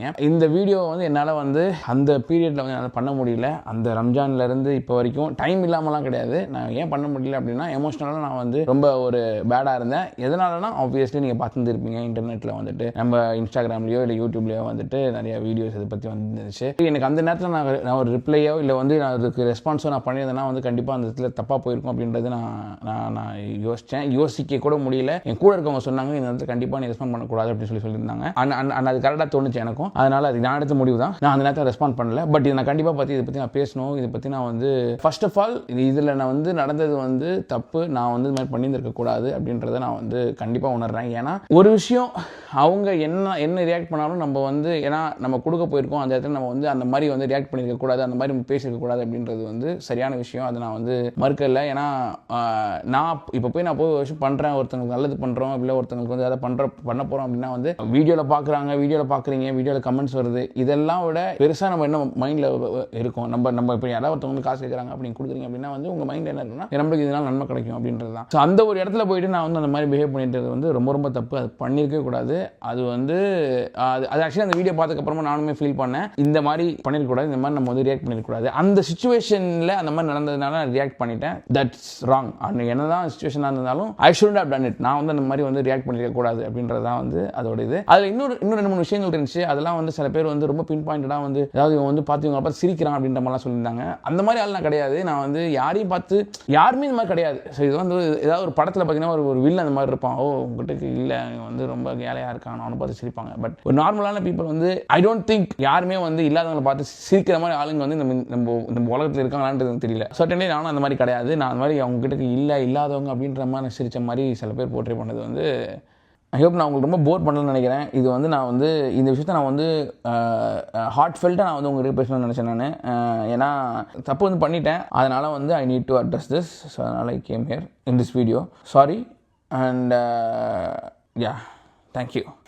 பண்ணியிருந்தீங்க இந்த வீடியோ வந்து என்னால் வந்து அந்த பீரியடில் வந்து என்னால் பண்ண முடியல. அந்த ரம்ஜான்லேருந்து இப்போ வரைக்கும் டைம் இல்லாமலாம் கிடையாது. நான் ஏன் பண்ண முடியல அப்படின்னா எமோஷனலாக நான் வந்து ரொம்ப ஒரு பேடாக இருந்தேன். எதனாலனா ஆப்வியஸ்லி நீங்கள் பார்த்துருந்துருப்பீங்க இன்டர்நெட்டில் வந்துட்டு. நம்ம இன்ஸ்டாகிராம்லேயோ இல்லை யூடியூப்லேயோ வந்துட்டு நிறைய வீடியோஸ் இதை பற்றி வந்துருந்துச்சு. எனக்கு அந்த நேரத்தில் நான் நான் ஒரு ரிப்ளையோ இல்லை வந்து நான் அதுக்கு ரெஸ்பான்ஸோ நான் பண்ணியிருந்தேன்னா வந்து கண்டிப்பாக அந்த இடத்துல தப்பாக போயிருக்கும் அப்படின்றது நான் நான் நான் யோசித்தேன் யோசிக்க கூட முடியல. என் கூட இருக்கவங்க சொன்னாங்க இந்த இடத்துல கண்டிப்பாக நீ ரெஸ்பாண்ட் பண்ணக்கூடாது அப்படின்னு சொல்லி சொல்லியிருந்தாங்க. அண்ட் அண்ட் அண்ட் அது கரெக்டாக தோணுச்சு எனக்கும். அதனால் அது நான் எடுத்த முடிவு தான் நான் அந்த நேரத்தில் ரெஸ்பாண்ட் பண்ணல. பட் நான் கண்டிப்பாக பற்றி இதை பற்றி நான் பேசணும். இதை பற்றி நான் வந்து ஃபர்ஸ்ட் ஆஃப் ஆல் இதில் நான் வந்து நடந்தது வந்து தப்பு. நான் வந்து இது மாதிரி பண்ணியிருந்திருக்க கூடாது அப்படின்றத நான் வந்து கண்டிப்பாக உணர்றேன். ஏன்னா ஒரு விஷயம் அவங்க என்ன என்ன ரியாக்ட் பண்ணாலும் நம்ம வந்து ஏன்னா நம்ம கொடுக்க போயிருக்கோம் அந்த இடத்துல நம்ம வந்து அந்த மாதிரி வந்து ரியாக்ட் பண்ணியிருக்கக்கூடாது அந்த மாதிரி பேசியிருக்க அப்படின்றது வந்து சரியான விஷயம். அதை நான் வந்து மறுக்கல. ஏன்னா நான் இப்போ போய் நான் போய் வருஷம் விஷயம் பண்ணுறேன் ஒருத்தங்களுக்கு நல்லது பண்ணுறோம் இல்லை ஒருத்தங்களுக்கு வந்து அதை பண்ணுற பண்ண போகிறோம் அப்படின்னா வந்து வீடியோவில் பார்க்குறாங்க வீடியோவில் பார்க்குறீங்க வீடியோவில் கமெண்ட்ஸ் வருது. இதெல்லாம் விட பெருசாக நம்ம என்ன மைண்டில் இருக்கும். நம்ம நம்ம இப்போ யாராவது ஒருத்தவங்க காசு கேட்குறாங்க அப்படின்னு கொடுக்குறீங்க அப்படின்னா வந்து உங்கள் மைண்ட் என்ன இருக்குன்னா நம்மளுக்கு இதனால் நன்மை கிடைக்கும் அப்படின்றது தான். ஸோ அந்த ஒரு இடத்துல போயிட்டு நான் வந்து அந்த மாதிரி பிஹேவ் பண்ணிட்டு வந்து ரொம்ப ரொம்ப தப்பு. அது பண்ணியிருக்கவே கூடாது. அது வந்து அது அது ஆக்சுவலி அந்த வீடியோ பார்த்ததுக்கப்புறமா நானுமே ஃபீல் பண்ணேன். இந்த மாதிரி பண்ணிடக்கூடாது இந்த மாதிரி நம்ம வந்து ரியாக்ட் பண்ணிடக்கூடாது அந்த சுச்சுவேஷனில் அந்த மாதிரி நடந்ததுனால நான் ரியாக்ட் பண்ணிட்டேன். தட்ஸ் ராங் அண்ட் என்ன தான் சுச்சுவேஷனாக இருந்தாலும் I should have done it நான் வந்து அந்த மாதிரி வந்து ரியாக்ட் பண்ணிருக்க கூடாது அப்படின்றது தான் வந்து அதோட இது. அதில் இன்னொரு இன்னும் ரெண்டு மூணு விஷயங்கள் இருந்துச்சு. அதெல்லாம் வந்து சில பேர் வந்து ரொம்ப பின் பாயிண்டடாக வந்து அதாவது இவங்க வந்து பார்த்து இவங்க பார்த்து சிரிக்கிறான் அப்படின்ற மாதிரிலாம் சொல்லியிருந்தாங்க. அந்த மாதிரி ஆள் நான் கிடையாது. நான் வந்து யாரையும் பார்த்து யாருமே இந்த மாதிரி கிடையாது. ஸோ இது வந்து ஏதாவது ஒரு படத்தில் பார்த்தீங்கன்னா ஒரு ஒரு வில்லன் அந்த மாதிரி இருப்பான். ஓ உங்ககிட்ட இல்லை வந்து ரொம்ப யார் இருக்கான் அவனை பார்த்து சிரிப்பாங்க. பட் ஒரு நார்மலான பீப்புள் வந்து ஐ டோன்ட் திங்க் யாருமே வந்து இல்லாதவங்களை பார்த்து சிரிக்கிற மாதிரி ஆளுங்க வந்து நம்ம நம்ம நம்ம உலகத்தில் இருக்காங்களான்றது தெரியல. சர்டன்லி நானும் அந்த மாதிரி கிடையாது. நான் அந்த மாதிரி அவங்க கிட்ட இல்லை இல்லாதவங்க அப்படின்ற மாதிரி சிரித்த மாதிரி சில பேர் போர்ட்ரே பண்ணது வந்து ஐ ஹோப் நான் உங்களுக்கு ரொம்ப போர் பண்ணலன்னு நினைக்கிறேன். இது வந்து நான் வந்து இந்த விஷயத்தை நான் வந்து ஹார்ட் ஃபெல்ட்டாக நான் வந்து உங்களுக்கு பேசணும்னு நினச்சேன் நான். ஏன்னா தப்பு வந்து பண்ணிட்டேன். அதனால் வந்து I need to address this so அதனால் I came here in this video sorry and yeah Thank you.